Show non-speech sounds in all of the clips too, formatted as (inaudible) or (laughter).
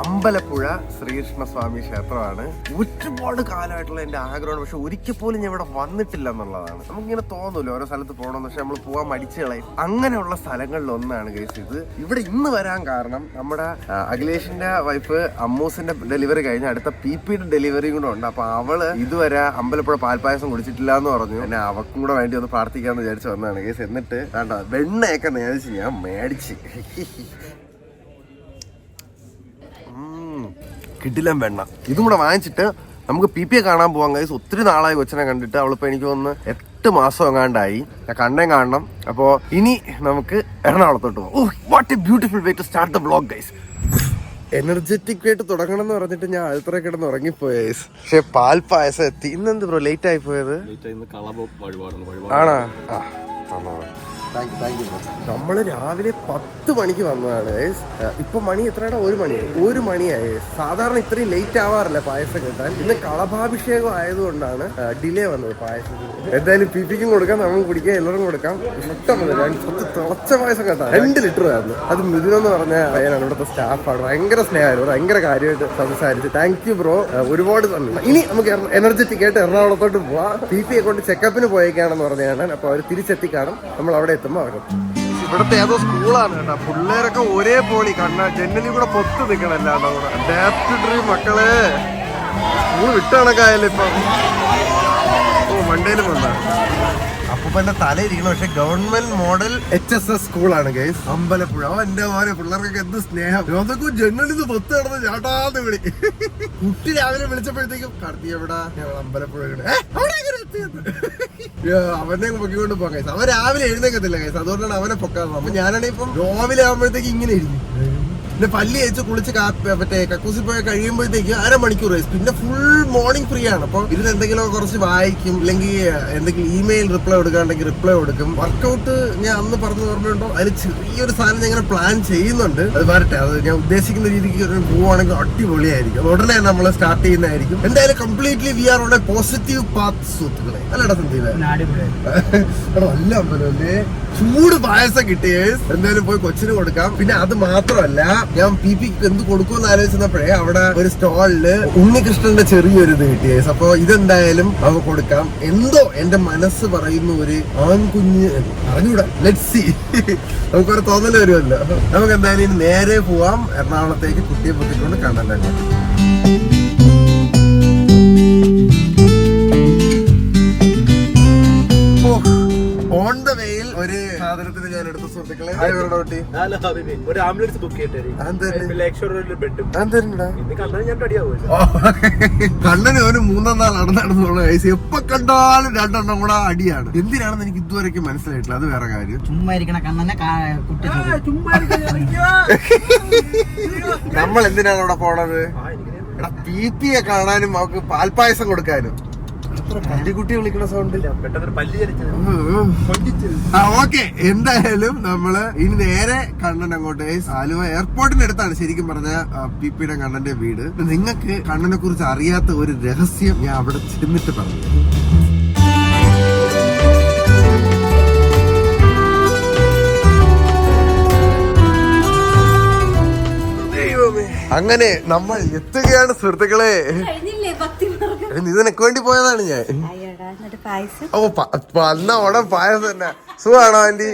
അമ്പലപ്പുഴ ശ്രീകൃഷ്ണസ്വാമി ക്ഷേത്രമാണ്. ഒരുപാട് കാലമായിട്ടുള്ള എന്റെ ആഗ്രഹമാണ്. പക്ഷെ ഒരിക്കൽ പോലും ഞാൻ ഇവിടെ വന്നിട്ടില്ല എന്നുള്ളതാണ്. നമുക്കിങ്ങനെ തോന്നുമല്ലോ ഓരോ സ്ഥലത്ത് പോകണമെന്ന്. പക്ഷെ നമ്മൾ പോകാൻ മടിച്ചു കളയും അങ്ങനെയുള്ള സ്ഥലങ്ങളിൽ ഒന്നാണ് കേസ് ഇത്. ഇവിടെ ഇന്ന് വരാൻ കാരണം നമ്മുടെ അഖിലേഷിന്റെ വൈഫ് അമ്മൂസിന്റെ ഡെലിവറി കഴിഞ്ഞ് അടുത്ത പി പിയുടെ ഡെലിവറി കൂടെ ഉണ്ട്. അപ്പൊ അവൾ ഇതുവരെ അമ്പലപ്പുഴ പാൽപ്പായസം കുടിച്ചിട്ടില്ല എന്ന് പറഞ്ഞു. പിന്നെ അവക്കും കൂടെ വേണ്ടി ഒന്ന് പ്രാർത്ഥിക്കാന്ന് വിചാരിച്ചു വന്നതാണ് കേസ് എന്നിട്ട് വേണ്ട വെണ്ണയൊക്കെ നേരിച്ച് ഞാൻ മേടിച്ച്. കിടിലം വെണ്ണ. ഇതും കൂടെ വാങ്ങിച്ചിട്ട് നമുക്ക് പി പി കാണാൻ പോകാൻ കഴിയും ഒത്തിരി നാളായി കൊച്ചിനെ കണ്ടിട്ട്. അവളിപ്പോ എനിക്ക് തോന്നുന്നു എട്ട് മാസം എങ്ങാണ്ടായി. ഞാൻ കണ്ണേ കാണണം. അപ്പോ ഇനി നമുക്ക് എറണാകുളത്തോട്ട് പോകാം what a beautiful way to start the blog guys energetic ആയിട്ട് തുടങ്ങണം എന്ന് പറഞ്ഞിട്ട് ഞാൻ അഴുത്തറ കിടന്ന് ഉറങ്ങിപ്പോയ പക്ഷെ പാൽ പായസം എത്തി. ഇന്നെന്ത് ബ്രോ ലേറ്റ് ആയി പോയത്? ആണോ? ആ നമ്മൾ രാവിലെ പത്ത് മണിക്ക് വന്നതാണ്. ഇപ്പൊ മണി എത്രയാടാ? ഒരു മണി. ഒരു മണിയായി. സാധാരണ ഇത്രയും ലേറ്റ് ആവാറില്ല പായസം കിട്ടാൻ. ഇന്ന് കളഭാഭിഷേകം ആയതുകൊണ്ടാണ് ഡിലേ വന്നത് പായസത്തിന് എന്തായാലും പിപിക്കും കൊടുക്കാം നമുക്ക് കുടിക്കാം എല്ലാവരും കൊടുക്കാം. ഇഷ്ടം പോലെ ഞാൻ പത്ത് തിളച്ച പായസം കേട്ടാ രണ്ട് ലിറ്റർ ആയിരുന്നു. അത് മിഥുനെന്ന് പറഞ്ഞ അയാളാണ് ഇവിടുത്തെ സ്റ്റാഫാണ് ഭയങ്കര സ്നേഹമായിരുന്നു. ഭയങ്കര കാര്യമായിട്ട് സംസാരിച്ചു. താങ്ക് യു ബ്രോ ഒരുപാട് തന്നെ ഇനി നമുക്ക് എനർജറ്റിക് ആയിട്ട് എറണാകുളത്തോട്ട് പോവാം. പി പി കൊണ്ട് ചെക്കപ്പിന് പോയേക്കാണെന്ന് പറഞ്ഞാണ് അപ്പൊ അവർ തിരിച്ചെത്തി കാണും നമ്മൾ അവിടെ എത്തുമ്പോൾ അവരും ഇവിടുത്തെ ഏതോ സ്കൂളാണ് കേട്ടോ. പിള്ളേരൊക്കെ ഒരേ പോളി. കണ്ണ ജനലി കൂടെ പൊത്ത് നിൽക്കണല്ലാണ്ടോ ഡ്രീം മക്കളെ. സ്കൂൾ വിട്ടണക്കായല്ലോ ഇപ്പൊ. ഓ മണ്ടേലും വന്നാ. അപ്പൂപ്പന്റെ തലയിരിക്കണം പക്ഷെ government model H S S സ്കൂളാണ് ഗൈസ് അമ്പലപ്പുഴ. അവ എന്റെ മോനെ പിള്ളേർക്കൊക്കെ എന്ത് സ്നേഹം. രോദക്കും ജനലിൽ നിന്ന് പൊത്ത് കിടന്ന് ചാട്ടാന്ന് വിളി. കുട്ടി രാവിലെ വിളിച്ചപ്പോഴത്തേക്കും കടത്തി എവിടാ? ഞങ്ങൾ അമ്പലപ്പുഴ അവിടെ? യ്യോ, അവനെ പൊക്കിക്കൊണ്ട് പോകാം അവൻ രാവിലെ എഴുന്നേക്കത്തില്ല കേസ് അതുകൊണ്ടാണ് അവനെ പൊക്കാറുള്ളത് അപ്പൊ ഞാനാണെങ്കിൽ ഇപ്പം രാവിലെ ആകുമ്പോഴത്തേക്ക് ഇങ്ങനെ ഇരിക്കും പിന്നെ പല്ലി അയച്ച് കുളിച്ച് മറ്റേ കക്കൂസിൽ പോയി കഴിയുമ്പോഴത്തേക്ക് അരമണിക്കൂർ വയസ്സ്. പിന്നെ ഫുൾ മോർണിംഗ് ഫ്രീ ആണ്. അപ്പൊ ഇതിന് എന്തെങ്കിലും കുറച്ച് വായിക്കും അല്ലെങ്കിൽ എന്തെങ്കിലും ഇമെയിൽ റിപ്ലൈ കൊടുക്കാണ്ടെങ്കിൽ റിപ്ലൈ കൊടുക്കും. വർക്കൗട്ട് ഞാൻ അന്ന് പറഞ്ഞു പറഞ്ഞുണ്ടോ അതിൽ ചെറിയൊരു സാധനം ഞാൻ പ്ലാൻ ചെയ്യുന്നുണ്ട്. അത് വരട്ടെ അത് ഞാൻ ഉദ്ദേശിക്കുന്ന രീതിക്ക് പോവുകയാണെങ്കിൽ അടിപൊളിയായിരിക്കും. ഉടനെ നമ്മൾ സ്റ്റാർട്ട് ചെയ്യുന്നതായിരിക്കും. എന്തായാലും completely we are on a positive path സുഹൃത്തുക്കളെ. അല്ലടാ സന്ദീപ്. നല്ല ചൂട് പായസം കിട്ടിയ. എന്തായാലും പോയി കൊച്ചിന് കൊടുക്കാം. പിന്നെ അത് മാത്രമല്ല ഞാൻ പി പിക്ക് എന്ത് കൊടുക്കുമെന്ന് ആലോചിച്ചപ്പോഴേ അവിടെ ഒരു സ്റ്റോളിൽ ഉണ്ണികൃഷ്ണന്റെ ചെറിയൊരു ഇത് കിട്ടിയ അപ്പൊ ഇതെന്തായാലും അവ കൊടുക്കാം. എന്തോ എന്റെ മനസ്സ് പറയുന്ന ഒരു ആൺകുഞ്ഞ്. അറിഞ്ഞൂടാ? ലെറ്റ് സി (laughs) നമുക്കൊരു തോന്നൽ വരുമല്ലോ. നമുക്ക് എന്തായാലും നേരെ പോവാം. എറണാകുളത്തേക്ക് കുട്ടിയെ പൊട്ടിക്കൊണ്ട് കണ്ടല്ലോ ഒരു ആംബുലൻസ് ബുക്ക് കണ്ണന് അവന് മൂന്നാം നാൾ നടന്നു ഐസ് എപ്പൊ കണ്ടാലും രണ്ടെണ്ണം കൂടെ അടിയാണ്. എന്തിനാണെന്ന് എനിക്ക് ഇതുവരെയ്ക്കും മനസ്സിലായിട്ടില്ല. അത് വേറെ കാര്യം. ചുമ്മാ ഇരിക്കണ കണ്ണനെ നമ്മൾ എന്തിനാണ് അവിടെ പോണത്? എടാ പി പിയെ കാണാനും അവക്ക് പാൽപ്പായസം കൊടുക്കാനും. ഓക്കെ എന്തായാലും നമ്മൾ ഇനി നേരെ കണ്ണൻ അങ്ങോട്ട് ആലുവ എയർപോർട്ടിന്റെ അടുത്താണ് ശരിക്കും പറഞ്ഞ പി പിയുടെ കണ്ണന്റെ വീട്. നിങ്ങൾക്ക് കണ്ണനെ കുറിച്ച് അറിയാത്ത ഒരു രഹസ്യം ഞാൻ അവിടെ ചെന്നിട്ട് പറഞ്ഞു. അങ്ങനെ നമ്മൾ എത്തുകയാണ് സുഹൃത്തുക്കളെ. ഇതിനൊക്കെ വേണ്ടി പോയതാണ് ഞാൻ. ഓ വന്ന ഉടൻ പായസം തന്നെ. സുഖാണോ ആന്റി?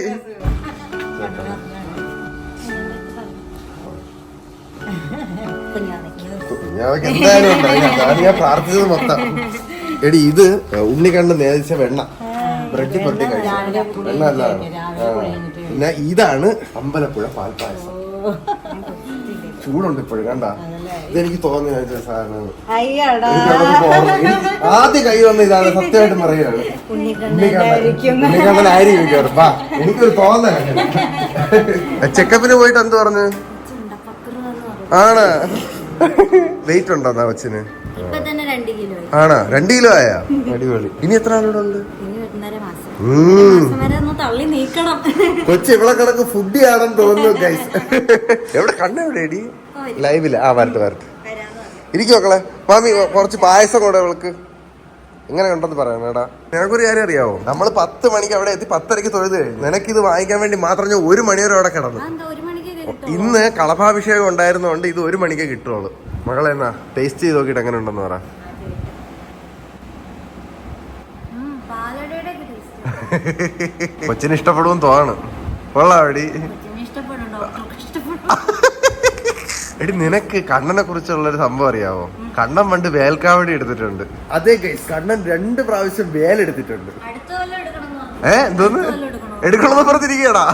കുഞ്ഞാവയ്ക്ക് എന്തായാലും അതാണ് ഞാൻ പ്രാർത്ഥിച്ചത് മൊത്തം. എടി ഇത് ഉണ്ണിക്കണ്ണ് നേദിച്ച വെണ്ണ. ബ്രെഡ് പൊട്ടി കഴിച്ചു. വെണ്ണ അല്ലാണ് പിന്നെ ഇതാണ് അമ്പലപ്പുഴ പാൽപ്പായസം. ചൂടുണ്ട് ഇപ്പോഴും കണ്ട? ഇതെനിക്ക് തോന്നി കഴിച്ച സാധനം. അയ്യടാ. ആദ്യം കൈ വന്ന ഇതാണ് സത്യമായിട്ട് പറയുകയാണ് ഉണ്ണിക്കണ്ണനായിരിക്കും. വാ എനിക്കൊരു തോന്നല. ചെക്കപ്പിന് പോയിട്ട് എന്ത് പറഞ്ഞു? ആണ്. വെയിറ്റ് ഉണ്ടോ എന്നാ കൊച്ചിന്? ഇപ്പൊ തന്നെ രണ്ട് കിലോ ആണാ? രണ്ട് കിലോ ആയാ? അടിപൊളി. ഇനി എത്ര ആളോടെ ഉണ്ട് ഇനി ഒന്നര മാസം. മാസം വരെ തള്ളി നീക്കണം. കൊച്ചി ഇവിടെ കിടക്ക് ഫുഡി ആണെന്ന് തോന്നുന്നു ഗൈസ് എവിടെ കണ്ണെവിടെ എടി ലൈവിൽ. ആ വരട്ടെ വരട്ടെ. ഇരിക്കും മക്കളെ. മാമി കുറച്ച് പായസം കൂടെ അവൾക്ക് എങ്ങനെ ഉണ്ടെന്ന് പറയാം മേടാ നിനക്കൊരു കാര്യം അറിയാവോ? നമ്മൾ പത്ത് മണിക്ക് അവിടെ എത്തി പത്തരക്ക് തൊഴുത് നിനക്ക് ഇത് വാങ്ങിക്കാൻ വേണ്ടി മാത്രം ഞാൻ ഒരു മണിവരെ അവിടെ കിടന്നു. ഇന്ന് കളഭാഭിഷേകം ഉണ്ടായിരുന്നോണ്ട് ഇത് ഒരു മണിക്ക് കിട്ടുള്ളൂ മകളെ എന്നാ ടേസ്റ്റ് ചെയ്ത് നോക്കിയിട്ട് എങ്ങനെ ഉണ്ടെന്ന് പറ. കൊച്ചിന് ഇഷ്ടപ്പെടുമെന്ന് തോന്നാണ്. കൊള്ളാം അവിടെ ഇഷ്ടപ്പെടും. എടി നിനക്ക് കണ്ണനെ കുറിച്ചുള്ള ഒരു സംഭവം അറിയാവോ? കണ്ണൻ പണ്ട് വേൽക്കാവടി എടുത്തിട്ടുണ്ട്. അതെ ഗൈസ് കണ്ണൻ രണ്ട് പ്രാവശ്യം വേലെടുത്തിട്ടുണ്ട് ഏ എന്തോന്ന്? എടുക്കണമെന്ന് പറഞ്ഞിരിക്കടാ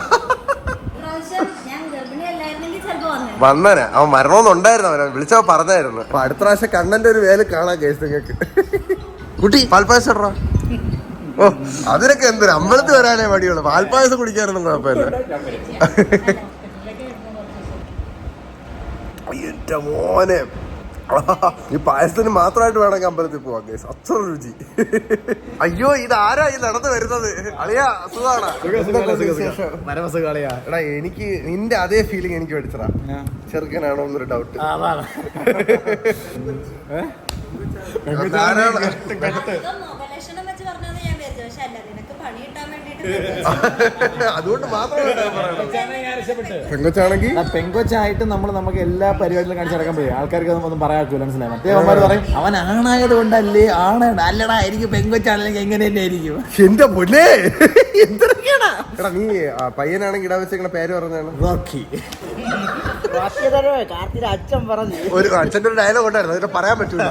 ഇപ്രാവശ്യം ഞാൻ ഗർഭിണി അല്ലായിരുന്നെങ്കിൽ ചിലപ്പോ വന്നേ വന്നനെ. അവൻ മരണമെന്നുണ്ടായിരുന്നു അവനെ. വിളിച്ചവ പറഞ്ഞായിരുന്നു. അപ്പൊ അടുത്ത പ്രാവശ്യം കണ്ണന്റെ ഒരു വേൽ കാണാൻ കേസ് നിങ്ങൾക്ക്. കുട്ടി പാൽപ്പായസം ഇടറാ. ഓ അതിനൊക്കെ എന്തൊരു അമ്പലത്തിൽ വരാനേ മടിയുള്ളൂ. പാൽപ്പായസം കുടിക്കാനൊന്നും കുഴപ്പമില്ല. എന്റെ മോനെ. ഈ പായസത്തിന് മാത്രമായിട്ട് വേണമെങ്കിൽ അമ്പലത്തിൽ പോവാം കേസ് അത്ര രുചി. അയ്യോ ഇത് ആരാ ഈ നടന്നു വരുന്നത്? അളിയാ എടാ എനിക്ക് നിന്റെ അതേ ഫീലിംഗ് എനിക്ക് പഠിച്ചതാ ചെറുക്കനാണോ എന്നൊരു ഡൗട്ട് അധികം മുഖലക്ഷണം വെച്ച് പറഞ്ഞത് ഞാൻ വിചാരിച്ചു പക്ഷെ അല്ല നിനക്ക് പണി കിട്ടാൻ വേണ്ടിട്ട് അതുകൊണ്ട് മാത്രമേ പെങ്കൊച്ചാണെങ്കിൽ പെങ്കൊച്ചായിട്ട് നമ്മൾ നമുക്ക് എല്ലാ പരിപാടിയിലും കാണിച്ചു നടക്കാൻ പോയി ആൾക്കാർക്ക് ഒന്നും പറയാൻ പറ്റൂല മനസ്സിലായി? മറ്റേ അവന്മാർ പറയും അവൻ ആണായത് കൊണ്ടല്ലേ ആണാണ് അല്ലടാ എനിക്ക് പെങ്കൊച്ചാണെങ്കിൽ എങ്ങനെ തന്നെ ആയിരിക്കും? എന്റെ പൊന്നെ! എന്തൊക്കെയാണ് എടാ നീ ആ, പയ്യനാണെങ്കിൽ ഇടാ പേര് പറഞ്ഞാണ് റോക്കി. ഒരു അച്ഛന്റെ ഒരു ഡയലോഗ് ഉണ്ടായിരുന്നു. അതിനെ പറയാൻ പറ്റൂല.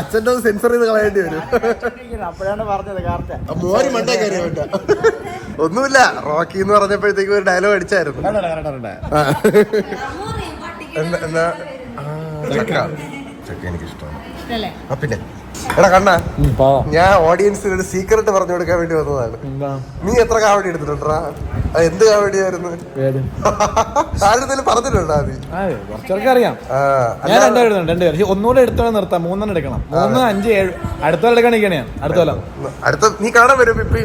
അച്ഛൻ ഒന്ന് സെൻസർ ചെയ്ത് കളയേണ്ടി വരും. അപ്പോഴാണ് പറഞ്ഞത് കാർത്ത മോര് മണ്ടേ കയറി വേണ്ട ഒന്നുമില്ല. റോക്കി എന്ന് പറഞ്ഞപ്പോഴത്തേക്ക് ഒരു ഡയലോഗ് അടിച്ചായിരുന്നു. എന്താ ചക്ക. ചക്ക എനിക്ക് ഇഷ്ടമാണ് ഇഷ്ടല്ലേ? ആ പിന്നെ? എടാ കണ്ണ. ഞാൻ ഓഡിയൻസിന് ഒരു സീക്രട്ട് പറഞ്ഞു കൊടുക്കാൻ വേണ്ടി വന്നതാണ്. നീ എത്ര കാവടി എടുത്തിട്ടുണ്ടാ? എന്ത് കാവടിയായിരുന്നു (laughs) ആരെന്തെങ്കിലും പറഞ്ഞിട്ടുണ്ടാ അത് കുറച്ചൊക്കെ അറിയാം. ഞാൻ ഒന്നുകൂടെ എടുത്തോളം നിർത്താം. മൂന്നെണ്ണം എടുക്കണം. മൂന്ന് അഞ്ച് ഏഴ്. അടുത്ത നീ കാണാൻ വരും ഇപ്പി.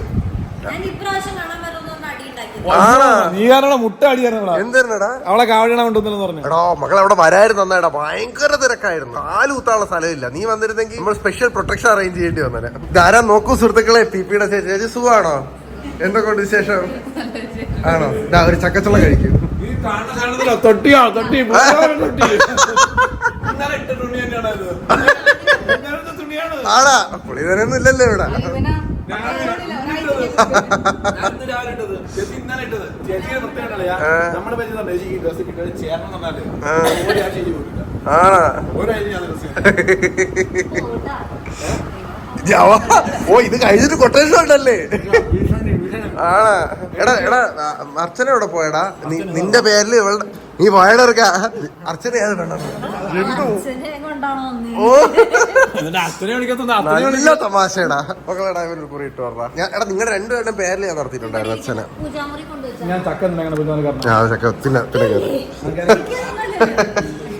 അവളെ കാവടിയണ കൊണ്ടുവന്നു പറഞ്ഞു. എടാ മകൾ അവിടെ വരായിരുന്നു നന്നായിടാ ഭയങ്കര തിരക്കായിരുന്നു. കാലൂത്താനുള്ള സ്ഥലമില്ല. നീ വന്നിരുന്നെങ്കിൽ നമ്മൾ സ്പെഷ്യൽ പ്രൊട്ടക്ഷൻ അറേഞ്ച് ചെയ്യേണ്ടി വന്നേ ധാരാ നോക്കൂ സുഹൃത്തുക്കളെ പി പിയുടെ ചേച്ചി സുഖമാണോ? എന്തൊക്കെയുണ്ട് വിശേഷം? ആണോ? ദാ ഒരു ചക്കച്ചുള്ള കഴിക്കും. തൊട്ടിയോ? തൊട്ടി ആടാ പുളി തരൊന്നും ഇല്ലല്ലോ ഇവിടെ. ജവ. ഓ ഇത് കഴിഞ്ഞിട്ട് കൊട്ടേഷൻ ഉണ്ടല്ലേ? ആണാ. എടാ എടാ അർച്ചന എവിടെ പോയടാ? നി- നിന്റെ പേരിൽ ഇവളുടെ നീ പോയടാ ഇറക്ക അർച്ചന ഏത് പെണ്ണാ നല്ല തമാശയടാ. മക്കളെടാ ഇവർ കുറി ഇട്ട് പറഞ്ഞ. ഞാൻ എടാ നിങ്ങളുടെ രണ്ടുപേരുടെ പേരിൽ ഞാൻ നടത്തിയിട്ടുണ്ടായിരുന്നു അച്ഛനെ. ഞാൻ ചക്ക കയറി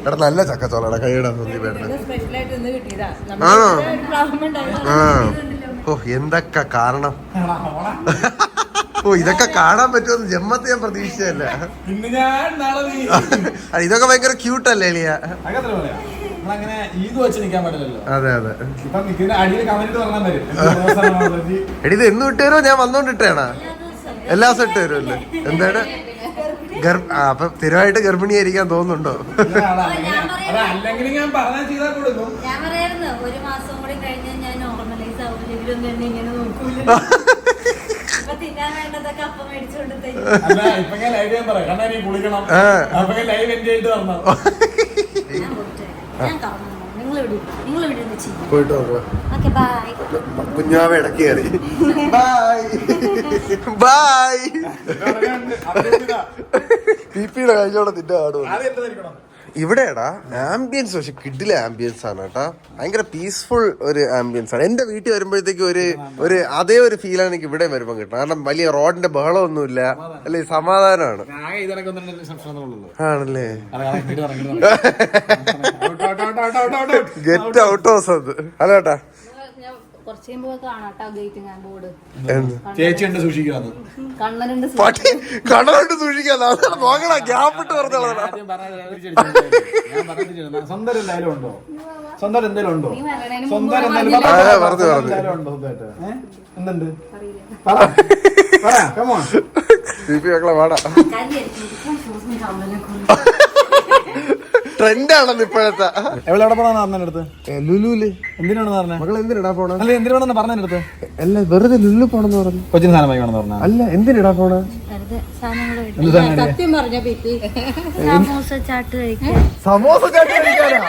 എടാ നല്ല ചക്കച്ചോളടാ കൈയിടാ നീ പേരുടെ സ്പെഷ്യലായിട്ട് ഇന്ന് കിട്ടിയതാ. ആണോ? നമ്മൾ ആ. ഓ എന്തൊക്കെ കാരണം. ഓ ഇതൊക്കെ കാണാൻ പറ്റുമെന്ന് ജമ്മത്ത് ഞാൻ പ്രതീക്ഷിച്ചതല്ല. ആ, ഇതൊക്കെ ഭയങ്കര ക്യൂട്ടല്ലേ എളിയ? നമ്മളങ്ങനെ വെച്ച് നിൽക്കാൻ പറ്റില്ലല്ലോ അതെ അതെ. ഇപ്പൊ നിൽക്കുന്ന അടിയിൽ കമന്റ് പറഞ്ഞാൽ വരും? എടി ഇത് എന്ന് വിട്ടുതരോ ഞാൻ വന്നോണ്ടിട്ടേണാ. എല്ലാ ദിവസം ഇട്ട് തരുമല്ലേ എന്താണ്? അപ്പൊ സ്ഥിരമായിട്ട് ഗർഭിണിയായിരിക്കാൻ തോന്നുന്നുണ്ടോ? അല്ലെങ്കിൽ ഞാൻ പറഞ്ഞാൽ ചെയ്താൽ കൊടുക്കും. ഞാൻ പറയായിരുന്നു ഒരു മാസം കൂടി ഞാൻ നോർമലൈസ് ആവില്ലെങ്കിലും എന്നെ ഇങ്ങനെ നോക്കൂല ഇപ്പൊ ഞാൻ ലൈവ് ചെയ്യാൻ പറയാം. കാരണം നീ കുളിക്കണം. ആ. അപ്പൊ ലൈവ് എൻജോയ് ചെയ്തിട്ട് ഞാൻ വരാം. (laughs) ഞാൻ കാണുന്നു നിങ്ങൾ ഇവിടെ നിങ്ങൾ ഇവിടെ ഇരുന്ന് ചെയ്യും. പോയിട്ട് നോക്കുക ഓക്കെ ബൈ കുഞ്ഞാവ ഇടയ്ക്ക് കയറി. ബൈ ബൈ പി പിയുടെ കഴിഞ്ഞോടെ നിന്റെ ആട് ഇവിടെടാ ആംബിയൻസ് പക്ഷെ കിഡിലെ ആംബിയൻസ് ആണ് കേട്ടാ. ഭയങ്കര പീസ്ഫുൾ ഒരു ആംബിയൻസ് ആണ്. എന്റെ വീട്ടിൽ വരുമ്പോഴത്തേക്ക് ഒരു ഒരു അതേ ഒരു ഫീലാണ് എനിക്ക് ഇവിടെ വരുമ്പോൾ കിട്ടുന്നത്. കാരണം വലിയ റോഡിന്റെ ബഹളം ബഹളമൊന്നുമില്ല. അല്ലെ സമാധാനമാണ്. ആണല്ലേ? (laughs) ഗെറ്റ് ഔട്ട് ഹൗസ് അത്. അല്ല കേട്ടാ ഞാൻ കുറച്ച് കഴിയുമ്പോ കാണാട്ടോ ഗേറ്റ് ഞാൻ ബോർഡ്. എന്ത്? ചേച്ചി ഉണ്ട് കണ്ണനുണ്ട് നോക്കണ പറഞ്ഞോളാം. സ്വന്തം ഉണ്ടോ? സ്വന്തം എന്തെങ്കിലും ഉണ്ടോ? സ്വന്തം? എന്തുണ്ട്? പറ. (laughs) പറ come on. പി പി മക്കളെ വാടാ കാര്യമായിരിക്കും. ട്രെൻഡ് ആണെന്ന് ഇപ്പോഴത്തെ. എവിടെ എവിടെ പോണെന്ന് പറഞ്ഞ അടുത്ത്? ലുലുൽ. എന്തിനാണെന്ന് പറഞ്ഞത് മകൾ എന്തിനാ പോണ? അല്ല എന്തിനാണെന്ന് പറഞ്ഞ അടുത്ത്? അല്ല വെറുതെ ലുലു പോണെന്ന് പറഞ്ഞു. കൊച്ചിന് സാധനം വാങ്ങിക്കണമെന്ന് പറഞ്ഞ? അല്ല എന്തിനാ പോണ? സത്യം പറഞ്ഞ പിറ്റി. സമോസ ചാട്ട് കഴിക്കാൻ സമോസ ചാട്ടി കഴിക്കാനാ?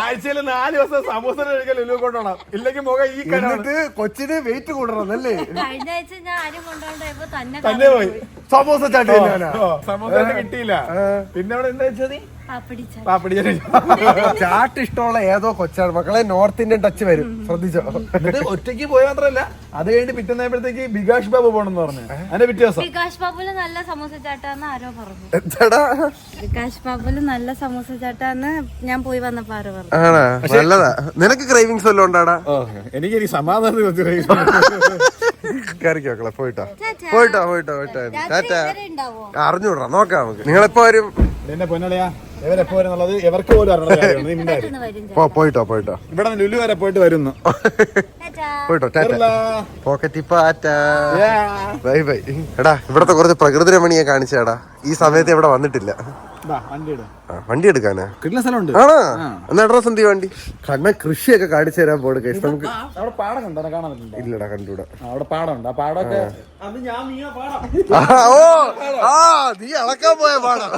ആഴ്ചയിൽ നാല് ദിവസം സമോസ കഴിക്കാൻ ലുലു കൊണ്ടുപോകണം ഇല്ലെങ്കിൽ മുഖം ഈ കണ്ടിട്ട് കൊച്ചിന് വെയിറ്റ് കൂടണം അല്ലേ കഴിഞ്ഞ ആഴ്ച ഞാൻ ആരും തന്നെ തന്നെ പോയി. സമോസ ചാട്ട് കഴിക്കാനാ സമൂസ കിട്ടിയില്ല. പിന്നെ അവിടെ എന്താ വെച്ചത് പാപ്പടി (laughs) ചാട്ട്. ഇഷ്ടമുള്ള ഏതോ കൊച്ചാണ്. മക്കളെ നോർത്ത് ഇന്ത്യൻ ടച്ച് വരും. ശ്രദ്ധിച്ചോ? ഒറ്റയ്ക്ക് പോയി മാത്രല്ല അത് കഴിഞ്ഞ് പിറ്റുന്നപ്പോഴത്തേക്ക് ബികാഷ് ബാബു പോണെന്ന് പറഞ്ഞു. അതിന്റെ പിറ്റേ ദിവസം. വികാഷ് ബാബുൽ നല്ല സമോസ ചാട്ടാന്ന് ആരോ പറഞ്ഞു. എന്താടാ? വികാസ് ബാബുൽ നല്ല സമോസ ചാട്ടാന്ന് ഞാൻ പോയി വന്നപ്പോ ആരോ പറഞ്ഞു. ആണാ? നല്ലതാ. നിനക്ക് ക്രൈവിങ്സ് വല്ലതും ഉണ്ടാടാ? എനിക്ക് ഇനി സമാധാനം കയറിക്കോ മക്കളെ പോയിട്ടോ. പോയിട്ടോ പോയിട്ടോ പോയിട്ടോ. ടാറ്റാ അറിഞ്ഞൂടാ നോക്കാം നമുക്ക്. നിങ്ങളെപ്പോ വരും? എന്നെ പൊന്നടയാ ഇവരെപ്പോ വരുന്നുള്ളത് ഇവർക്ക് പോലും അറിയണ കാര്യമാണ്. നീ. പോ പോയിട്ടോ പോയിട്ടോ. ഇവിടെ ലുലു വരെ പോയിട്ട് വരുന്നു. (laughs) പോയിട്ടോ ടാറ്റ. പോക്കറ്റി പാറ്റ. Bye bye. എടാ ഇവിടത്തെ കുറച്ച് പ്രകൃതി രമണിയെ കാണിച്ചാടാ. ഈ സമയത്ത് ഇവിടെ വന്നിട്ടില്ല. വണ്ടി എടുക്കാനാ? കിട്ടുന്ന സ്ഥലമുണ്ട്. ആണോ? എന്നാ അഡ്രസ് എന്ത് വണ്ടി? കണ്ണ കൃഷിയൊക്കെ കാണിച്ചു തരാൻ പോണ് കേസ്. നമുക്ക് അവിടെ പാടം കണ്ടോ? കാണാൻ ഇല്ലടാ കണ്ടൂടാ. അവിടെ പാടമുണ്ട്. ആ പാടമൊക്കെ ഓ ആ നീ അളക്കാൻ പോയ പാടം.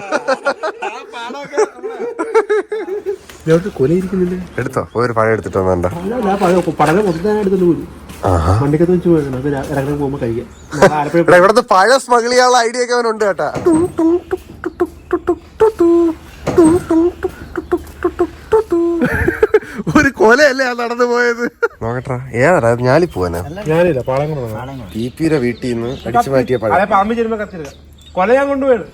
കൊലയിരിക്കുന്നില്ലേ? എടുത്തോ ഒരു പഴം എടുത്തിട്ട് വന്നണ്ട പടല മൊത്തത്തിനെടുത്തോണ്ട് പോലും ആഹാ. വണ്ടിക്കകത്ത് വെച്ച് പോകണം അപ്പൊ ഇറങ്ങാൻ പോകുമ്പോ കഴിക്കാം. ആലപ്പുഴ എടാ ഇവിടുത്തെ പഴം സ്മഗിൾ ചെയ്യാനുള്ള ഐഡിയ ഒക്കെ അവനുണ്ട് കേട്ടാ. ആ നടന്നു പോയത്? നോക്കട്ടാ. ഏതാ ഞാലിപ്പൂവനാ പോവാനാ? ഞാനില്ല പാളം കൊണ്ടുപോകണം പി പിയുടെ വീട്ടിൽ നിന്ന് അടിച്ചു മാറ്റിയ പഴം. പാമ്പ് കത്തിരുക കൊല ഞാൻ കൊണ്ടുപോയത്.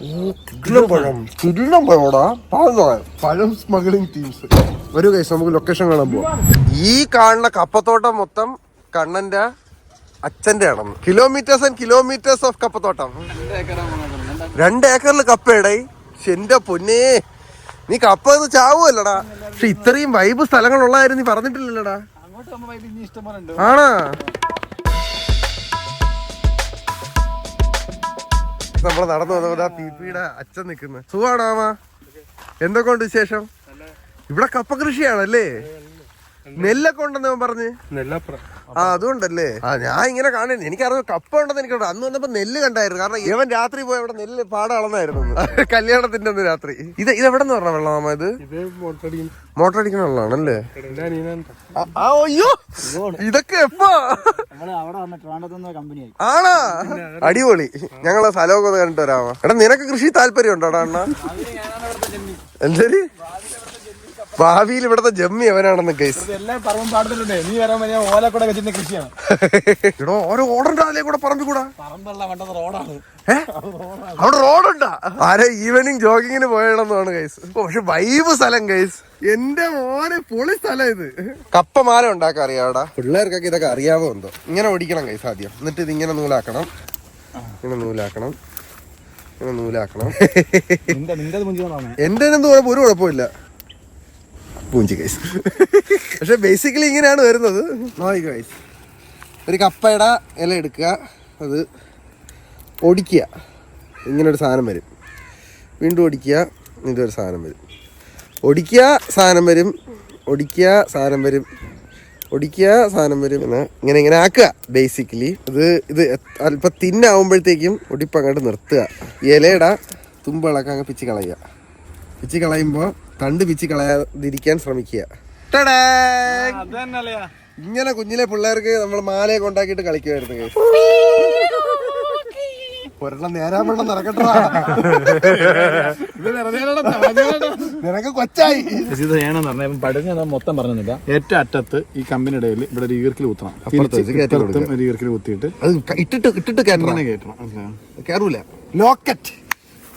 പഴം. സ്മഗ്ലിംഗ് ടീംസ് ഒരു കേസ് നമുക്ക് ലൊക്കേഷൻ കാണാൻ പോവാം. ഈ കാണുന്ന കപ്പത്തോട്ടം മൊത്തം കണ്ണന്റെ അച്ഛന്റെ ആണെന്ന്. കിലോമീറ്റേഴ്സ് ആൻഡ് കിലോമീറ്റേഴ്സ് ഓഫ് കപ്പത്തോട്ടം. രണ്ട് ഏക്കറിൽ കപ്പയിടേ എന്റെ പൊന്നേ. നീ കപ്പ ചാവുമല്ലടാ പക്ഷെ ഇത്രയും വൈബ് സ്ഥലങ്ങൾ സ്ഥലങ്ങളുള്ളതായിരുന്നു നീ പറഞ്ഞിട്ടില്ലല്ലോടാ. ആണാ? നമ്മൾ നടന്നു വന്നപ്പോ പി പിയുടെ അച്ഛൻ നിക്കുന്നു. സുഖാണോ മാമ? എന്തൊക്കെ ഉണ്ട് വിശേഷം ഇവിടെ കപ്പ കൃഷിയാണല്ലേ? നെല്ലൊക്കെ ഉണ്ടെന്ന് ഞാൻ പറഞ്ഞ്. നെല്ലപ്പുറം. ആ അതുകൊണ്ടല്ലേ? ആ ഞാൻ ഇങ്ങനെ കാണുന്നു എനിക്കറിയാം കപ്പ ഉണ്ടെന്ന് എനിക്ക് അന്ന് വന്നപ്പോ നെല്ല് കണ്ടായിരുന്നു. കാരണം ഇവൻ രാത്രി പോയി അവിടെ നെല്ല് പാടം അളന്നായിരുന്നു അന്ന്. (laughs) കല്യാണത്തിന്റെ അന്ന് രാത്രി. ഇത് ഇത് എവിടെ നിന്ന് പറഞ്ഞ വെള്ളമാമ ഇത്? മോട്ടർ അടിക്കുന്ന വെള്ളമാണല്ലേ? അയ്യോ! ഇതൊക്കെ എപ്പോ? ആണാ? അടിപൊളി. ഞങ്ങൾ സ്ഥലമൊക്കെ ഒന്ന് കണ്ടിട്ട് വരാമോ? എടാ നിനക്ക് കൃഷി താല്പര്യം ഉണ്ടോടാ അണ്ണ എന്തേരി? ഭാവിയിൽ ഇവിടത്തെ ജമ്മി അവനാണെന്ന് കേസ് ഇടോ ഓരോ ഓടണ്ട അതിലേ കൂടെ പറമ്പിൽ കൂടാ? അവിടെ റോഡുണ്ടാ? ആരെ ഈവനിങ് ജോഗിങ്ങിന് പോയണമെന്നാണ് കേസ് പക്ഷെ വൈബ് സ്ഥലം കേസ് എന്റെ മോനെ പൊളി സ്ഥലം ഇത്. കപ്പ മാല ഉണ്ടാക്കാൻ അറിയാവടാ പിള്ളേർക്കൊക്കെ ഇതൊക്കെ അറിയാവോ എന്തോ? ഇങ്ങനെ ഓടിക്കണം കേസ് ആദ്യം. എന്നിട്ട് ഇത് ഇങ്ങനെ നൂലാക്കണം. ഇങ്ങനെ നൂലാക്കണം. ഇങ്ങനെ നൂലാക്കണം. എന്റെ എന്ത് കുഴപ്പം ഒരു കുഴപ്പമില്ല പൂഞ്ചി ഗൈസ് പക്ഷെ ബേസിക്കലി ഇങ്ങനെയാണ് വരുന്നത്. നോക്കി ഗൈസ് ഒരു കപ്പയുടെ ഇല എടുക്കുക. അത് ഒടിക്കുക. ഇങ്ങനെ ഒരു സാധനം വരും. വീണ്ടും ഒടിക്കുക. ഒരു സാധനം വരും. ഒടിക്കുക സാധനം വരും. ഒടിക്കുക സാധനം വരും. ഒടിക്കുക സാധനം വരും എന്ന് ഇങ്ങനെ ഇങ്ങനെ ആക്കുക ബേസിക്കലി ഇത് ഇത് അല്പം തിന്നാവുമ്പോഴത്തേക്കും ഒടിപ്പ് അങ്ങോട്ട് നിർത്തുക. ഇലയുടെ തുമ്പിളൊക്കെ അങ്ങ് പിച്ച് കളയുക. പിച്ച് കളയുമ്പോൾ തണ്ട് പിച്ച് കളയാതിരിക്കാൻ ശ്രമിക്കുക. ഇങ്ങനെ കുഞ്ഞിലെ പിള്ളേർക്ക് നമ്മൾ മാലയൊക്കെ ഉണ്ടാക്കിയിട്ട് കളിക്കുമായിരുന്നു. ഒരെണ്ണം നേരാൻ വേണം നടക്കട്ടാ. നിനക്ക് കൊച്ചായി. മൊത്തം പറഞ്ഞില്ല ഏറ്റവും അറ്റത്ത് ഈ കമ്പനി ഇടയിൽ ഇവിടെ ഒരു ഈർക്കിൽ കുത്തണം. അപ്പുറത്ത് വെച്ച് കയറ്റി ഒരു ഈർക്കിൽ കുത്തിയിട്ട് അത് ഇട്ടിട്ട് ഇട്ടിട്ട് കയറ്റണം. കയറ്റണം. മനസ്സിലായോ? കയറൂല. ലോക്കറ്റ്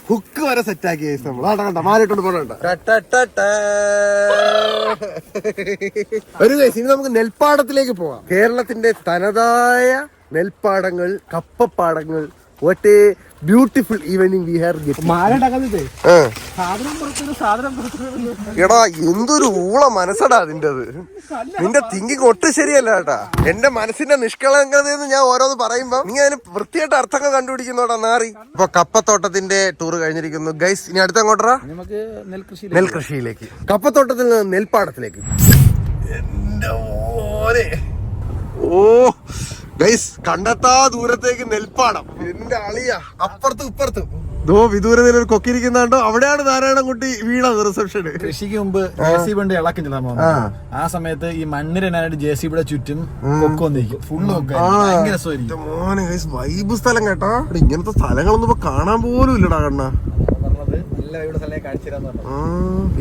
ഹുക്ക് വരെ സെറ്റ് ആക്കി നമ്മൾ ആടാ കണ്ട മാലിട്ടോണ്ട് പോകണ്ട ഒരു കേസ് ഇനി നമുക്ക് നെൽപ്പാടത്തിലേക്ക് പോവാം. കേരളത്തിന്റെ തനതായ നെൽപ്പാടങ്ങൾ കപ്പപ്പാടങ്ങൾ what a beautiful evening we are എടാ എന്തൊരു ഊള മനസ്സടാ അതിന്റെ അത് നിന്റെ തിങ്കിങ് ഒട്ടും ശരിയല്ല കേട്ടാ. എന്റെ മനസ്സിന്റെ നിഷ്കളങ്കതയെന്ന് ഞാൻ ഓരോന്ന് പറയുമ്പോ നീ അതിന് വൃത്തിയായിട്ട് അർത്ഥങ്ങൾ കണ്ടുപിടിക്കുന്നോടാ നാറി. ഇപ്പൊ കപ്പത്തോട്ടത്തിന്റെ ടൂർ കഴിഞ്ഞിരിക്കുന്നു. ഗൈസ് ഇനി അടുത്ത അങ്ങോട്ടാ നെൽകൃഷിയിലേക്ക് കപ്പത്തോട്ടത്തിൽ നിന്ന് നെൽപ്പാടത്തിലേക്ക്. എന്റെ ഓ. ഗൈസ് കണ്ടെത്താ ദൂരത്തേക്ക് നെൽപ്പാടം. എന്റെ അളിയ അപ്പുറത്തും ഇപ്പുറത്തും. ദോ വിദൂരതയിൽ ഒരു കൊക്കിരിക്കുന്നുണ്ടോ. അവിടെയാണ് നാരായണൻകുട്ടി വീണത് റിസപ്ഷന് കൃഷിക്ക് മുമ്പ് ജെ സി ബി ഉണ്ട് ഇളക്കും ചില ആ. ആ സമയത്ത് ഈ മണ്ണിരനായിട്ട് ജെ സി ബിയുടെ ചുറ്റും കൊക്കൊന്നിരിക്കും ഫുള്ള് ഭയങ്കര മോനെ ഗൈസ് വൈബ് സ്ഥലം കേട്ടോ. ഇങ്ങനത്തെ സ്ഥലങ്ങളൊന്നും ഇപ്പൊ കാണാൻ പോലും ഇല്ലടാ കണ്ണാ.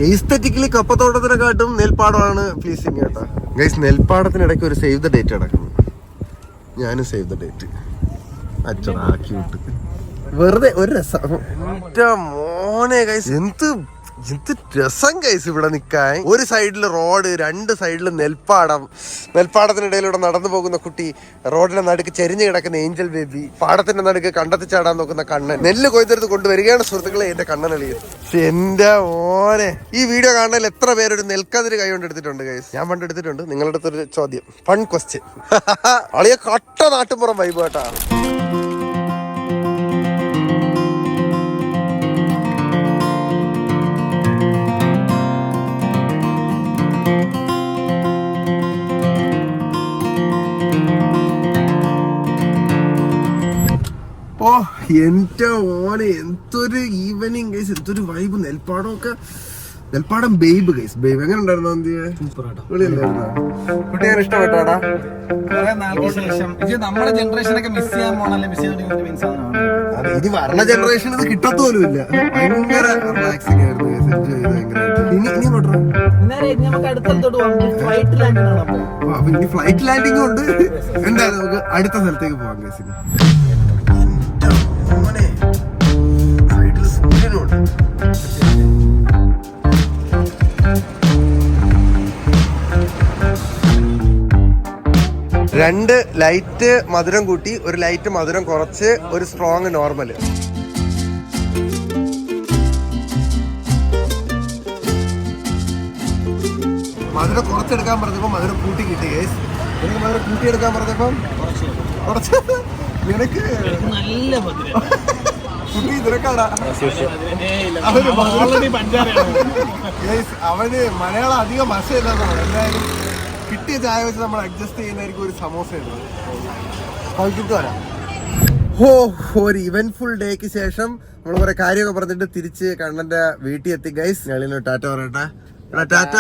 എസ്തറ്റിക്കലി കപ്പത്തോട്ടത്തിനെക്കാട്ടും നെൽപ്പാടമാണ് പ്ലീസിങ് കേട്ടാ. ഗൈസ് നെൽപ്പാടത്തിനിടയ്ക്ക് ഒരു സേവ് ദ ഡേറ്റ് നടക്കുന്നു. ഞാനും സേവ് ദ ഡേറ്റ് അച്ഛനാക്കി വിട്ട്. വെറുതെ ഒരു രസം. മോനെ കൈസ് എന്ത് എന്ത് രസം കൈസ് ഇവിടെ നിക്കാൻ. ഒരു സൈഡിൽ റോഡ് രണ്ട് സൈഡിൽ നെൽപ്പാടം. നെൽപ്പാടത്തിനിടയിലൂടെ നടന്നു പോകുന്ന കുട്ടി റോഡിന്റെ നടുക്ക് ചെരിഞ്ഞു കിടക്കുന്ന ഏഞ്ചൽ ബേബി പാടത്തിന്റെ നടുക്ക് കണ്ടെത്തി ചാടാൻ നോക്കുന്ന കണ്ണൻ. നെല്ല് കൊയ്തെടുത്ത് കൊണ്ടുവരികയാണ് സുഹൃത്തുക്കളെ എന്റെ കണ്ണനളിയ എന്റെ മോനെ. ഈ വീഡിയോ കാണാൻ എത്ര പേരൊരു നെൽക്കതിര് കൈ കൊണ്ട് എടുത്തിട്ടുണ്ട് ഗൈസ് ഞാൻ പണ്ട് എടുത്തിട്ടുണ്ട്. നിങ്ങളുടെ അടുത്തൊരു ചോദ്യം. ഫൺ ക്വസ്റ്റ്യൻ അളിയ കട്ട നാട്ടുമ്പുറം വൈബ് കേട്ടാ എന്റെ ഓനെ എന്തൊരു ഈവനിങ് എന്തൊരു വൈബ് നെൽപ്പാടമൊക്കെ. നെൽപ്പാടം ബേബ് ഗൈസ് ബേബ്. എങ്ങനെ ഉണ്ടായിരുന്നു എന്തിയെ കുട്ടി ഞാൻ ഇഷ്ടപ്പെട്ടാടാ. നമ്മുടെ ജനറേഷനൊക്കെ മിസ് ചെയ്യാൻ പോണല്ലേ മിസ് വരണ ജനറേഷൻ ഇത് കിട്ടത്തോലുമില്ല ഭയങ്കര റിലാക്സിംഗ് ആയിരുന്നു guys. Enjoy ചെയ്തു ഭയങ്കരമായിട്ട്. ഇനി ഇനി കൊണ്ടുവരാം നമുക്ക് അടുത്തോട്ട് പോകാം ഫ്ലൈറ്റ് ലാൻഡിംഗ് ആണ് അപ്പോൾ അപ്പൊ ഇനി ഫ്ലൈറ്റ് ലാൻഡിംഗും ഉണ്ട്. എന്തായാലും നമുക്ക് അടുത്ത സ്ഥലത്തേക്ക് പോകാം ഗൈസ് ഇനി. മോനെ സൈഡിൽ സൂര്യനുണ്ട്. രണ്ട് ലൈറ്റ് മധുരം കൂട്ടി ഒരു ലൈറ്റ് മധുരം കുറച്ച് ഒരു സ്ട്രോങ് നോർമൽ മധുരം കുറച്ചെടുക്കാൻ പറഞ്ഞപ്പോൾ മധുരം കൂട്ടി കിട്ടി ഗേസ് എനിക്ക് മധുരം കൂട്ടിയെടുക്കാൻ പറഞ്ഞപ്പം കുറച്ച്. നിനക്ക്? നല്ല മധുരം. കുട്ടി നിനക്കാടാ അവന് മലയാളം അധികം ഭാഷയില്ലാന്നാണ് എന്തായാലും കിട്ടിയ ചായ വെച്ച് നമ്മൾ അഡ്ജസ്റ്റ് ചെയ്യുന്നതായിരിക്കും ഒരു സമോസ കഴിച്ചിട്ട് വരാം. ഹോ ഒരു ഇവന്റ്ഫുൾ ഡേക്ക് ശേഷം നമ്മൾ കുറെ കാര്യമൊക്കെ പറഞ്ഞിട്ട് തിരിച്ച് കണ്ണന്റെ വീട്ടിൽ എത്തി. ഗൈസ് ഞങ്ങളിന് ടാറ്റ പറയട്ടെ. എടാ ടാറ്റ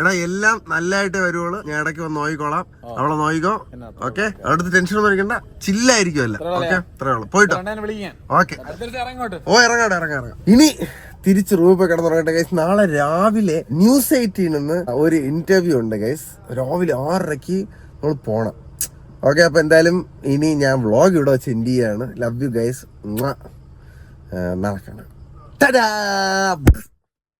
എടാ എല്ലാം നല്ലതായിട്ട് വരുവുള്ളൂ. ഞാൻ ഇടയ്ക്ക് വന്ന് നോയിക്കോളാം അവളെ നോയിക്കോ ഓക്കെ അവിടുത്തെ ടെൻഷൻ ഒന്നും എടുക്കണ്ട ചില്ലായിരിക്കും അല്ല ഓക്കെ അത്രേ ഉള്ളൂ. പോയിട്ടോ? ഓക്കെ ഓ ഇറങ്ങാട്ടെ ഇറങ്ങാം ഇറങ്ങാം. ഇനി തിരിച്ച് റൂമിൽ കിടന്നു തുടങ്ങട്ടെ ഗൈസ് നാളെ രാവിലെ ന്യൂസ് എയ്റ്റീൻ നിന്ന് ഒരു ഇന്റർവ്യൂ ഉണ്ട് ഗൈസ് രാവിലെ ആറരയ്ക്ക് നമ്മൾ പോണം. ഓക്കെ അപ്പൊ എന്തായാലും ഇനി ഞാൻ വ്ളോഗ് ഇവിടെ വെച്ച് എൻഡ് ചെയ്യാണ്. ലവ് യു ഗൈസ് നടക്കണം